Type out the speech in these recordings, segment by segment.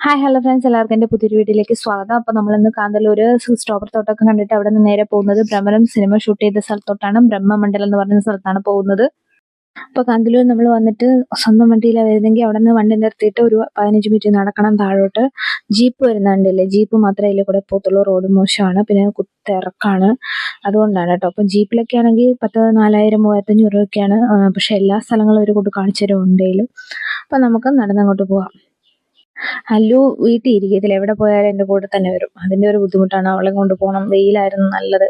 Hi hello friends എല്ലാവർക്കും എന്റെ പുതിയൊരു വീട്ടിലേക്ക് സ്വാഗതം. അപ്പോൾ നമ്മളിന്ന് കാന്തല്ലൂർ സ്ട്രോബർ തോട്ടമൊക്കെ കണ്ടിട്ട് അവിടെ നിന്ന് നേരെ പോകുന്നത് ഭ്രമരം സിനിമ ഷൂട്ട് ചെയ്ത സ്ഥലത്തോട്ടാണ്. ബ്രഹ്മമണ്ഡലം എന്ന് പറയുന്ന സ്ഥലത്താണ് പോകുന്നത്. അപ്പോൾ കാന്തല്ലൂർ നമ്മൾ വന്നിട്ട് സ്വന്തം വണ്ടിയിലാണ് വരുന്നെങ്കിൽ അവിടെ നിന്ന് വണ്ടി നിർത്തിയിട്ട് ഒരു പതിനഞ്ച് മിനിറ്റ് നടക്കണം താഴോട്ട്. ജീപ്പ് വരുന്നുണ്ടല്ലേ? ജീപ്പ് മാത്രമേ അതിൽ കൂടെ പോത്തുള്ളൂ റോഡ് മോശമാണ്. പിന്നെ കുത്തിറക്കാണ് അതുകൊണ്ടാണ് കേട്ടോ. അപ്പം ജീപ്പിലൊക്കെ ആണെങ്കിൽ പത്ത് നാലായിരം മൂവായിരത്തഞ്ഞൂറ് രൂപയൊക്കെയാണ്. പക്ഷേ എല്ലാ സ്ഥലങ്ങളും ഒരു കൊണ്ട് കാണിച്ചു തരും ഉണ്ടെങ്കിൽ അപ്പം നമുക്ക് നടന്നങ്ങോട്ട് പോവാം. അല്ലു വീട്ടിൽ ഇരിക്കത്തില്ല. എവിടെ പോയാലും എന്റെ കൂടെ തന്നെ വരും. അതിന്റെ ഒരു ബുദ്ധിമുട്ടാണ്. അവളെ കൊണ്ട് പോകണം. വെയിലായിരുന്നു നല്ലത്.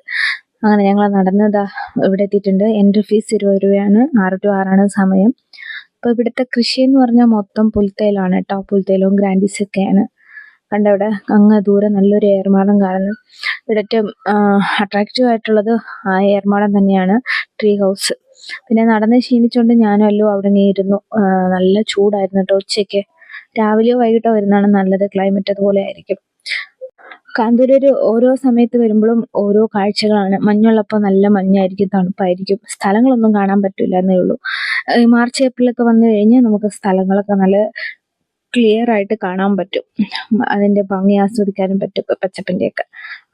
അങ്ങനെ ഞങ്ങൾ നടന്നതാ ഇവിടെ എത്തിയിട്ടുണ്ട്. എൻട്രി ഫീസ് ഇരുപത് രൂപയാണ്. ആറ് ടു ആറാണ് സമയം. അപ്പോൾ ഇവിടുത്തെ കൃഷി എന്ന് പറഞ്ഞാൽ മൊത്തം പുൽത്തേലാണ് കേട്ടോ. പുൽത്തേലും ഗ്രാൻഡീസ് ഒക്കെയാണ്. കണ്ടവിടെ അങ്ങ് ദൂരെ നല്ലൊരു ഏർമാടം കാണുന്നു. ഇവിടെ ഏറ്റവും അട്രാക്റ്റീവ് ആയിട്ടുള്ളത് ആ ഏർമാടം തന്നെയാണ്. ട്രീ ഹൗസ് പിന്നെ നടന്ന് ക്ഷീണിച്ചുകൊണ്ട് ഞാനും അല്ലോ അവിടെ ഇരുന്നു. നല്ല ചൂടായിരുന്നു കേട്ടോ ഉച്ചയ്ക്ക്. രാവിലെയോ വൈകിട്ടോ വരുന്നതാണ് നല്ലത്. ക്ലൈമറ്റ് അതുപോലെ ആയിരിക്കും. കാന്തൂര് ഓരോ സമയത്ത് വരുമ്പോഴും ഓരോ കാഴ്ചകളാണ്. മഞ്ഞുള്ളപ്പോൾ നല്ല മഞ്ഞായിരിക്കും തണുപ്പായിരിക്കും. സ്ഥലങ്ങളൊന്നും കാണാൻ പറ്റില്ല എന്നേ ഉള്ളൂ. മാർച്ച് ഏപ്രിലൊക്കെ വന്നു കഴിഞ്ഞാൽ നമുക്ക് സ്ഥലങ്ങളൊക്കെ നല്ല ക്ലിയർ ആയിട്ട് കാണാൻ പറ്റും. അതിന്റെ ഭംഗി ആസ്വദിക്കാനും പറ്റും ഇപ്പൊ പച്ചപ്പിന്റെയൊക്കെ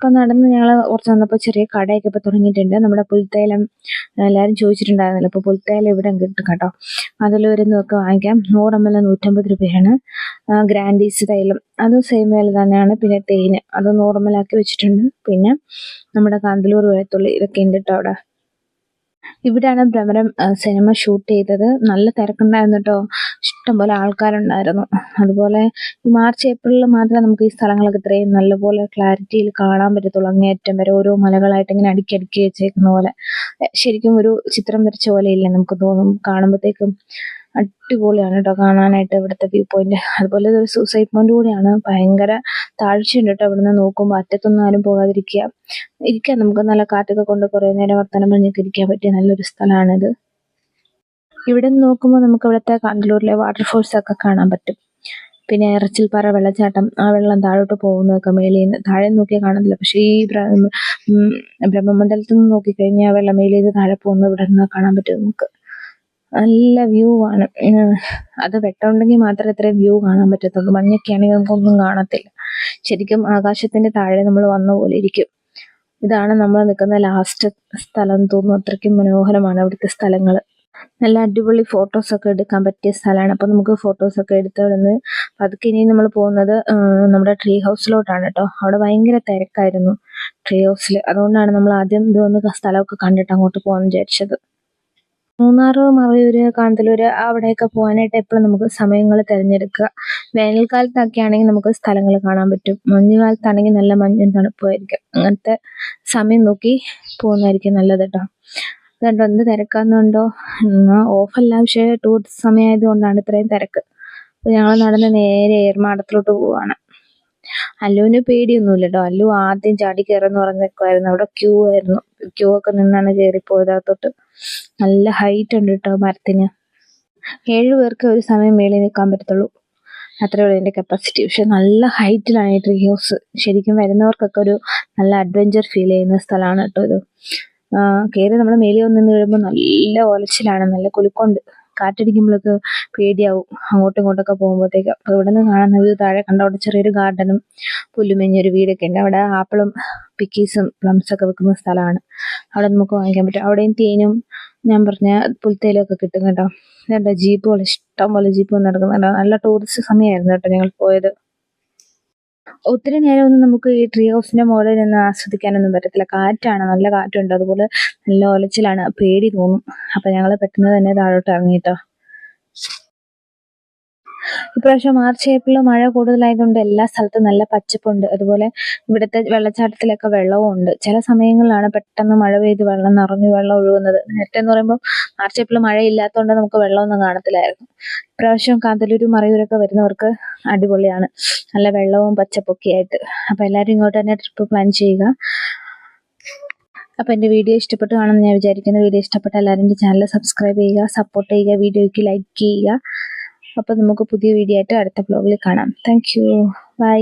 അപ്പൊ നടന്ന് ഞങ്ങൾ കുറച്ച് വന്നപ്പോൾ ചെറിയ കടയൊക്കെ ഇപ്പൊ തുടങ്ങിയിട്ടുണ്ട്. നമ്മുടെ പുൽത്തേലം എല്ലാവരും ചോദിച്ചിട്ടുണ്ടായിരുന്നല്ലോ. ഇപ്പൊ പുൽത്തേലം ഇവിടെ കിട്ടും കേട്ടോ. അതിലൊരുന്നൊക്കെ വാങ്ങിക്കാം നൂറ് എം എൽ നൂറ്റമ്പത് രൂപയാണ്. ഗ്രാൻഡീസ് തൈലം. അതും സെയിം വില തന്നെയാണ്. പിന്നെ തേന്. അത് ആക്കി വെച്ചിട്ടുണ്ട്. പിന്നെ നമ്മുടെ കാന്തലൂർ വെളുത്തുള്ളി ഇതൊക്കെ ഉണ്ട് കേട്ടോ അവിടെ. ഇവിടെയാണ് ഭ്രമരം സിനിമ ഷൂട്ട് ചെയ്തത്. നല്ല തിരക്കുണ്ടായിരുന്നു കേട്ടോ. ഇഷ്ടംപോലെ ആൾക്കാരുണ്ടായിരുന്നു. അതുപോലെ മാർച്ച് ഏപ്രിലിൽ മാത്രമേ നമുക്ക് ഈ സ്ഥലങ്ങളൊക്കെ ഇത്രയും നല്ലപോലെ ക്ലാരിറ്റിയിൽ കാണാൻ പറ്റത്തുള്ളൂ. അങ്ങേയറ്റം വരെ ഓരോ മലകളായിട്ട് ഇങ്ങനെ അടുക്കി വെച്ചേക്കുന്ന പോലെ. ശരിക്കും ഒരു ചിത്രം വരച്ച പോലെ ഇല്ല നമുക്ക് തോന്നും. കാണുമ്പോഴത്തേക്കും അടിപൊളിയാണ് കേട്ടോ കാണാനായിട്ട് ഇവിടുത്തെ വ്യൂ പോയിന്റ്. അതുപോലെ ഒരു സൂസൈഡ് പോയിന്റ് കൂടിയാണ്. ഭയങ്കര താഴ്ചയുണ്ട് കേട്ടോ. ഇവിടുന്ന് നോക്കുമ്പോൾ അറ്റത്തൊന്നും ആരും പോകാതിരിക്കുക. ഇരിക്കാം. നമുക്ക് നല്ല കാറ്റൊക്കെ കൊണ്ട് കുറേ നേരം വർത്തമാനം പറഞ്ഞൊക്കെ ഇരിക്കാൻ പറ്റിയ നല്ലൊരു സ്ഥലമാണിത്. ഇവിടെ നിന്ന് നോക്കുമ്പോൾ നമുക്ക് ഇവിടുത്തെ കണ്ടലൂരിലെ വാട്ടർഫോൾസ് ഒക്കെ കാണാൻ പറ്റും. പിന്നെ ഇറച്ചിൽപ്പാറ വെള്ളച്ചാട്ടം ആ വെള്ളം താഴോട്ട് പോകുന്നതൊക്കെ മേലിൽ നിന്ന് താഴെ നോക്കിയാൽ കാണത്തില്ല. പക്ഷേ ഈ ബ്രഹ്മമണ്ഡലത്തിൽ നിന്ന് നോക്കിക്കഴിഞ്ഞാൽ വെള്ളം മേലിൽ നിന്ന് താഴെ പോകുന്നത് ഇവിടെ നിന്ന് കാണാൻ പറ്റും നമുക്ക്. നല്ല വ്യൂ ആണ്. അത് വെട്ടമുണ്ടെങ്കിൽ മാത്രമേ ഇത്രയും വ്യൂ കാണാൻ പറ്റത്തുള്ളൂ. മഞ്ഞൊക്കെ ആണെങ്കിൽ നമുക്കൊന്നും കാണത്തില്ല. ശരിക്കും ആകാശത്തിന്റെ താഴെ നമ്മൾ വന്ന പോലെ ഇരിക്കും. ഇതാണ് നമ്മൾ നിൽക്കുന്ന ലാസ്റ്റ് സ്ഥലം തോന്നുന്നു. അത്രയ്ക്കും മനോഹരമാണ് അവിടുത്തെ സ്ഥലങ്ങൾ നല്ല അടിപൊളി ഫോട്ടോസ് ഒക്കെ എടുക്കാൻ പറ്റിയ സ്ഥലമാണ്. അപ്പൊ നമുക്ക് ഫോട്ടോസ് ഒക്കെ എടുത്ത് അവിടെ നിന്ന് പതുക്കെ ഇനി നമ്മൾ പോകുന്നത് നമ്മുടെ ട്രീ ഹൗസിലോട്ടാണ് കേട്ടോ അവിടെ ഭയങ്കര തിരക്കായിരുന്നു ട്രീ ഹൗസിൽ അതുകൊണ്ടാണ് നമ്മൾ ആദ്യം ഇതൊന്ന് സ്ഥലമൊക്കെ കണ്ടിട്ട് അങ്ങോട്ട് പോകാൻ വിചാരിച്ചത്. മൂന്നാറ് മറയൂര് കാന്തലൂര് അവിടെയൊക്കെ പോകാനായിട്ട് എപ്പോഴും നമുക്ക് സമയങ്ങൾ തിരഞ്ഞെടുക്കുക. വേനൽക്കാലത്തൊക്കെ ആണെങ്കിൽ നമുക്ക് സ്ഥലങ്ങൾ കാണാൻ പറ്റും. മഞ്ഞുകാലത്താണെങ്കിൽ നല്ല മഞ്ഞും തണുപ്പുമായിരിക്കും അങ്ങനത്തെ സമയം നോക്കി പോകുന്നതായിരിക്കും നല്ലത് കേട്ടോ. അതുകൊണ്ട് എന്ത് തിരക്കാന്നുണ്ടോ ഓഫല്ല. പക്ഷേ ടൂറിസ്റ്റ് സമയമായത് കൊണ്ടാണ് ഇത്രയും തിരക്ക്. അപ്പോൾ ഞങ്ങൾ നടന്ന് നേരെ ഏർമാടത്തിലോട്ട് പോവാണ്. അല്ലുവിന് പേടിയൊന്നുമില്ല കേട്ടോ. അല്ലു ആദ്യം ചാടി കയറുന്ന പറഞ്ഞേക്കുമായിരുന്നു അവിടെ ക്യൂ ആയിരുന്നു. ക്യൂ ഒക്കെ നിന്നാണ് കയറിപ്പോയത് അകത്തോട്ട്. നല്ല ഹൈറ്റ് ഉണ്ട് കേട്ടോ മരത്തിന്. ഏഴ് പേർക്ക് ഒരു സമയം മേളിൽ നിൽക്കാൻ പറ്റത്തുള്ളൂ. അത്രേ ഉള്ളൂ എന്റെ കപ്പാസിറ്റി പക്ഷെ നല്ല ഹൈറ്റിലാണ് ഈ ട്രീ ഹൗസ് ശരിക്കും വരുന്നവർക്കൊക്കെ ഒരു നല്ല അഡ്വഞ്ചർ ഫീൽ ചെയ്യുന്ന സ്ഥലമാണ് കേട്ടോ ഇത്. കയറി നമ്മൾ മേലിൽ വന്നു നിന്ന് കഴിയുമ്പോൾ നല്ല ഒലച്ചിലാണ് നല്ല കുലുക്കൊണ്ട് കാറ്റടിക്കുമ്പോഴൊക്കെ പേടിയാവും. അങ്ങോട്ടും ഇങ്ങോട്ടൊക്കെ പോകുമ്പോഴത്തേക്ക്. അപ്പൊ ഇവിടെ നിന്ന് കാണുന്ന വ്യൂ താഴെ കണ്ട അവിടെ ചെറിയൊരു ഗാർഡനും പുല്ലുമേഞ്ഞൊരു വീടൊക്കെ ഉണ്ട്. അവിടെ ആപ്പിളും പിക്കീസും പ്ലംസ് ഒക്കെ വെക്കുന്ന സ്ഥലമാണ്. അവിടെ നമുക്ക് വാങ്ങിക്കാൻ പറ്റും. അവിടെയും തേനും ഞാൻ പറഞ്ഞ പുൽത്തേലും ഒക്കെ കിട്ടും കേട്ടോ. ജീപ്പുകൾ ഇഷ്ടം പോലെ ജീപ്പ് നടക്കുന്നുണ്ട്. നല്ല ടൂറിസ്റ്റ് സമയമായിരുന്നു കേട്ടോ ഞങ്ങൾ പോയത്. ഒത്തിരി നേരമൊന്നും നമുക്ക് ഈ ട്രീ ഹൗസിന്റെ മുകളിൽ നിന്ന് ആസ്വദിക്കാനൊന്നും പറ്റത്തില്ല. കാറ്റാണ് നല്ല കാറ്റുണ്ട്. അതുപോലെ നല്ല ഒലച്ചിലാണ്. പേടി തോന്നും. അപ്പൊ ഞങ്ങൾ പെട്ടെന്ന് തന്നെ താഴോട്ട് ഇറങ്ങിട്ടോ ഇപ്രാവശ്യം മാർച്ച് ഏപ്രിൽ മഴ കൂടുതലായതുകൊണ്ട് എല്ലാ സ്ഥലത്തും നല്ല പച്ചപ്പുണ്ട്. അതുപോലെ ഇവിടുത്തെ വെള്ളച്ചാട്ടത്തിലൊക്കെ വെള്ളവും ഉണ്ട്. ചില സമയങ്ങളിലാണ് പെട്ടെന്ന് മഴ പെയ്ത് വെള്ളം നിറഞ്ഞു വെള്ളം ഒഴുകുന്നത്. നേരത്തെ എന്ന് പറയുമ്പോൾ മാർച്ച് ഏപ്രിൽ മഴ ഇല്ലാത്തതുകൊണ്ട് നമുക്ക് വെള്ളമൊന്നും കാണത്തില്ലായിരുന്നു. ഇപ്രാവശ്യം കാന്തല്ലൂരും മറയൂരൊക്കെ വരുന്നവർക്ക് അടിപൊളിയാണ്. നല്ല വെള്ളവും പച്ചപ്പൊക്കെ ആയിട്ട്. അപ്പൊ എല്ലാവരും ഇങ്ങോട്ട് തന്നെ ട്രിപ്പ് പ്ലാൻ ചെയ്യുക. അപ്പോൾ എന്റെ വീഡിയോ ഇഷ്ടപ്പെട്ടു കാണുമെന്ന് ഞാൻ വിചാരിക്കുന്നു. വീഡിയോ ഇഷ്ടപ്പെട്ട എല്ലാവരും എന്റെ ചാനൽ സബ്സ്ക്രൈബ് ചെയ്യുക സപ്പോർട്ട് ചെയ്യുക വീഡിയോയ്ക്ക് ലൈക്ക് ചെയ്യുക. അപ്പൊ നമുക്ക് പുതിയ വീഡിയോ ആയിട്ട് അടുത്ത ബ്ലോഗിൽ കാണാം. Thank you by